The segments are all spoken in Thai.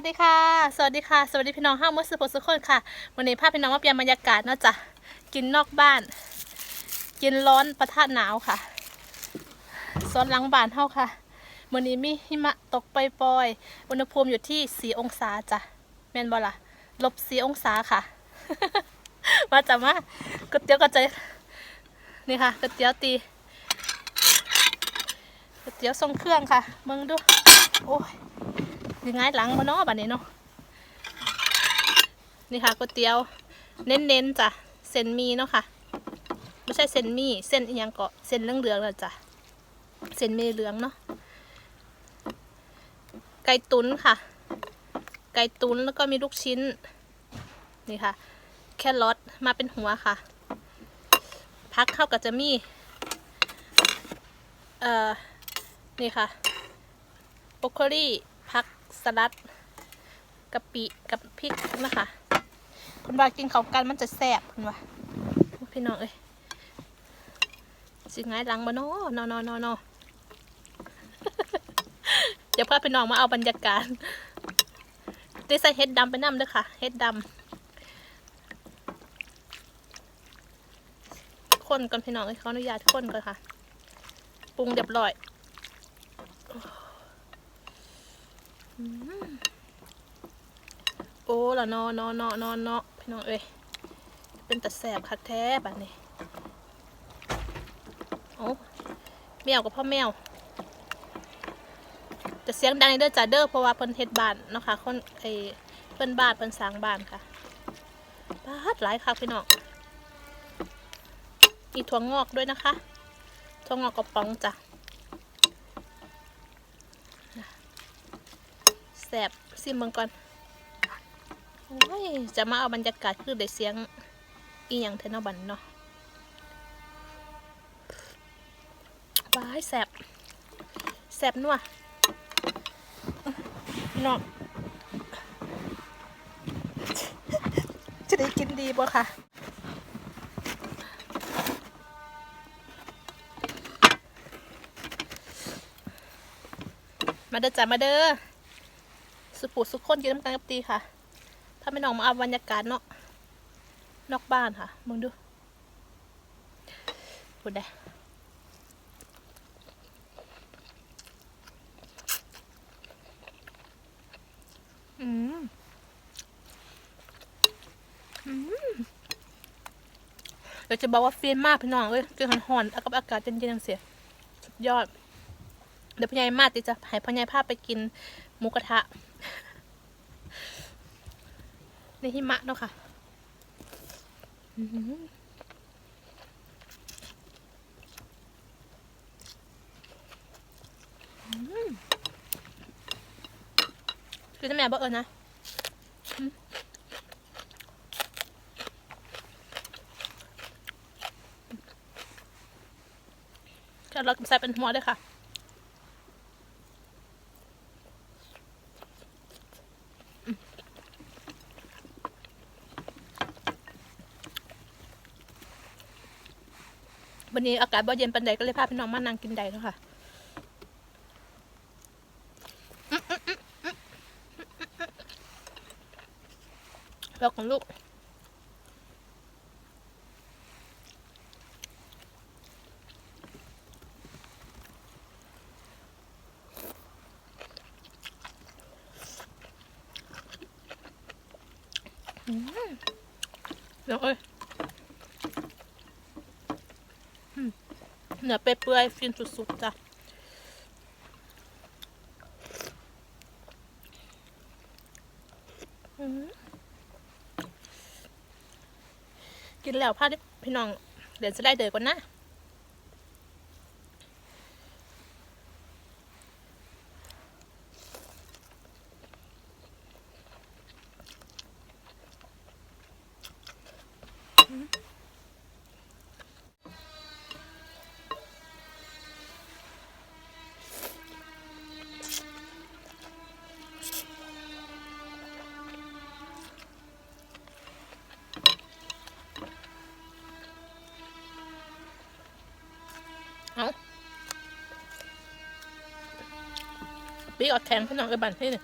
สวัสดีค่ะ สวัสดีค่ะ สวัสดีพี่น้องห้ามือสุพสุคนค่ะ วันนี้พาพี่น้องมาเปลี่ยนบรรยากาศเนาะจ้ะกินนอกบ้าน กินร้อนประทะหนาวค่ะซ้อนหลังบ้านเฮาค่ะวันนี้มีหิมะตกปล่อยๆอุณหภูมิอยู่ที่4องศาจ้ะแมนบ่ล่ะลบ4องศาค่ะ มาจ้ะมาก๋วยเตี๋ยวก็จะนี่ค่ะก๋วยเตี๋ยวตีก๋วยเตี๋ยวทรงเครื่องค่ะมึงดูโอ้ย ยังไงหลังมาเนาะบัดนี้เนาะนี่ค่ะก๋วยเตี๋ยว เน้นๆจ้ะเส้นมีเนาะค่ะไม่ใช่เส้นมีเส้นอียังเกาะเส้นเหลืองๆแล้วจ้ะเส้นหมีเหลืองเนาะไก่ตุ๋นค่ะ ไก่ตุ๋นแล้วก็มีลูกชิ้น นี่ค่ะ แครอทมาเป็นหัวค่ะ พักเข้ากับจะมีเอ่อนี่ค่ะบรอกโคลี่ สลัดกะปิกับพริกนะคะคุณว่ากินเขากันมันจะแซ่บคุณว่าพี่น้องเอ้ยสิง่ายหลังมาเนาะนอนนอนนอเดี๋ยวพาพี่น้องมาเอาบรรยากาศได้ใส่เห็ดดำไปน้ำด้วยค่ะเห็ดดำคนก่อนพี่น้องเอ้ยขออนุญาตคนก่อนค่ะ ปรุงเรียบร้อย โอ้ละนอนอนอนอนเนาะพี่น้องเอ้ยเป็นตะแสบคักแท้แบบนี้โอ้แมวกับพ่อแมวจะเสียงดังเด้อจ้าเด้อเพราะว่าเพิ่นเฮ็ดบ้านเนาะค่ะคนไอเพิ่นบ้านเพิ่นสร้างบ้านค่ะบ้านหลายคักพี่น้องมีถั่วงอกด้วยนะคะถั่วงอกกระป๋องจ้ะ แสบซิมมืองก่อนโอ้ยจะมาเอาบรรยากาศคือได้เสียงอีหยังเทนอบันเนาะว้ายแสบแสบนัวพี่น้องจะได้กินดีบ่ค่ะมาเด้อจ้ามาเด้อ สุปุสุขคนกินน้ำกันกับตีค่ะ ถ้าไม่น้องมาเอาบรรยากาศเนาะนอกบ้านค่ะมึงดูพูดได้อืมอืมเดี๋ยวจะบอกว่าฟินมากพี่น้องเอ้ยคือหอนๆกับอากาศเย็นๆจังเสียสุดยอด เดี๋ยวพ่อใหญ่มาติจะให้พ่อใหญ่พาไปกินหมูกระทะ ในหิมะเนาะค่ะคือหืออืมคือจะแม่บอกเออนะอืมแค่เราใส่เป็นหัวด้วยค่ะ วันนี้อากาศบ่เย็นปันใดก็เลยพาพี่น้องมานั่งกินใดแล้วค่ะแล้วของลูกอื เดี๋ยเอ้ยเนื้อเปื่อยๆฟินสุดๆจ้ะกินแล้วพาพี่น้องเดี๋ยวจะได้เดือก่อนนะ เอาปีกออกแข็งพี่น้องไอ้บันที่นี่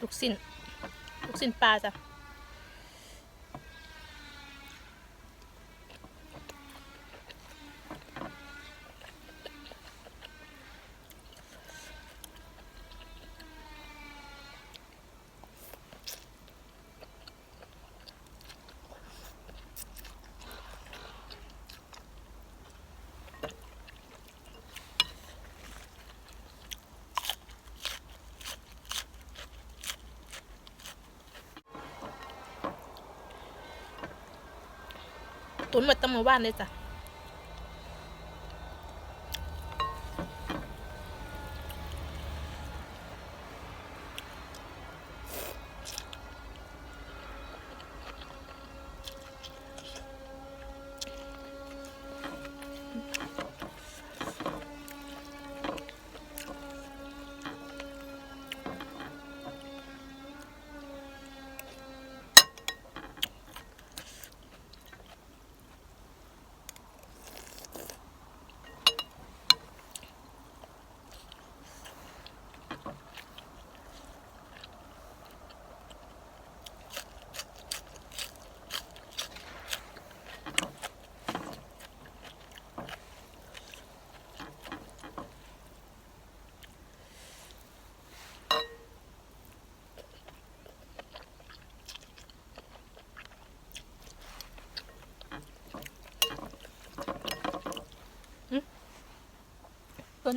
ลูกสิ้น ลูกสิ้นปลาจ้ะ ตุนหมดตั้งเมื่อวานเลยจ้ะ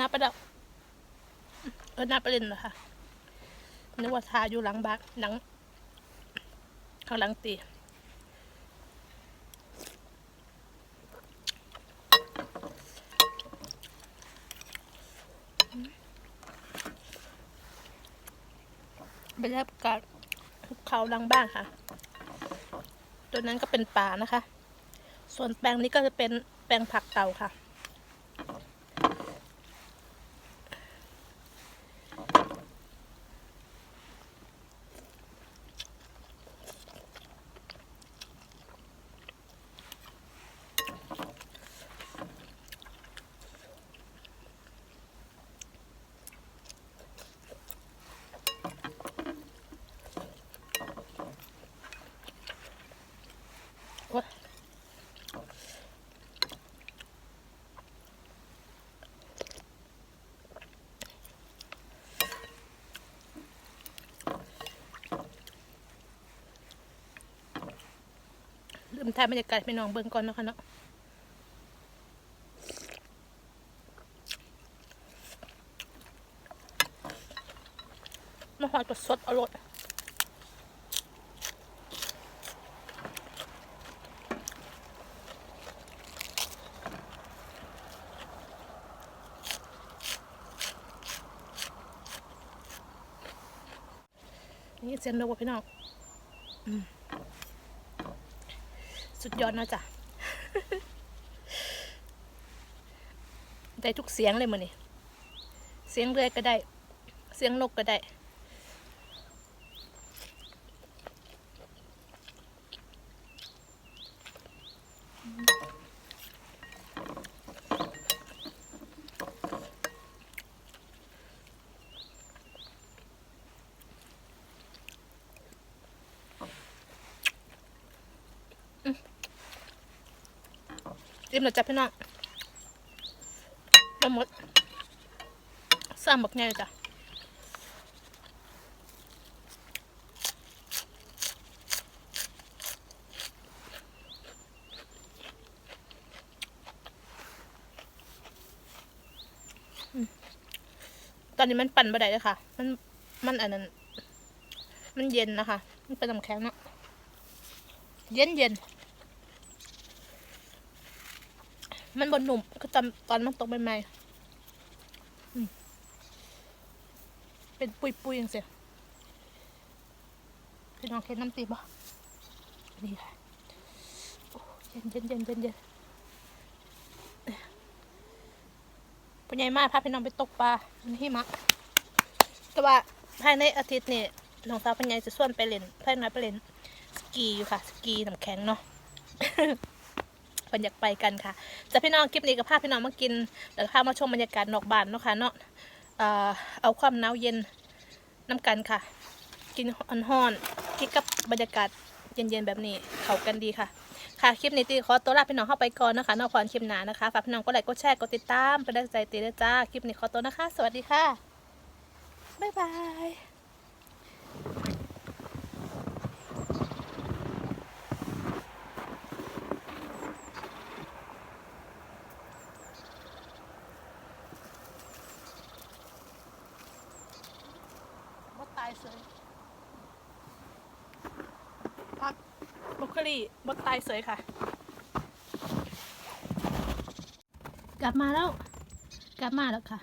นับไปแล้วเออนับไปเล่นเหรอคะนึกว่าทาอยู่หลังบักหลังข้างหลังตีบรรยากาศภูเขาหลังบ้านค่ะ ตัวนั้นก็เป็นป่านะคะ ส่วนแปลงนี้ก็จะเป็นแปลงผักเต่าค่ะ มถ่ายบรรยากาศไปน้องเบิ่งก่อนนะคะเนาะมาหอยตัวสดอร่อยนี่เสียงนกว่ะพี่น้องอืม สุดยอดนะจ๊ะได้ทุกเสียงเลยมือนี่เสียงเรือก็ได้ เสียงนกก็ได้ จิ้มแล้วจ้ะพี่น้องมาหมดสร้ามบักแง่จ้ะตอนนี้มันปั่นบ่ได้เลยค่ะ มันมันอันนั้น มันเย็นนะคะ มันเป็นน้ำแข็งเนาะ เย็นเย็น มันบนหนุ่มก็จำตอนมันตกใหม่ๆเป็นปุยปุยๆอย่างเสียพี่น้องเห็นน้ำตีบ่นี่ค่ะเย็นเย็นเย็นเย็นเย็นปุญใหญ่มากพาพี่น้องไปตกปลาในหิมะแต่ว่าภายในอาทิตย์นี้น้องสาวปัญญาจะส่วนไปเล่นเพื่อนน้อยไปเล่นสกีอยู่ค่ะ สกีน้ำแข็งเนาะ พิ่นอยากไปกันค่ะจะพี่น้องคลิปนี้ก็พาพี่น้องมากินแล้วพามาชมบรรยากาศนอกบ้านเนาะค่ะเนาะเอาความหนาวเย็นน้ำกันค่ะ กินอ่อนๆกินกับบรรยากาศเย็นๆแบบนี้เข้ากันดีค่ะ ค่ะคลิปนี้ตีขอตัวลาพี่น้องเข้าไปก่อนนะคะนอกความคลิปหนานะคะฝากพี่น้องกดไลค์กดแชร์กดติดตามเป็นกำลังใจตีด้วยจ้าคลิปนี้ขอตัวนะคะ สวัสดีค่ะบ๊ายบายบดตายเสยพักบ รอกโคลีบดตายเสยค่ะ กลับมาแล้ว กลับมาแล้วค่ะ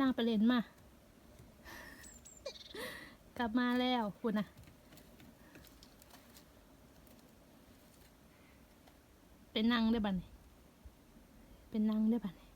นั่งไปเล่นมา กลับมาแล้วคุณนะเป็นนั่งได้บัดนเป็นนั่งได้บัดน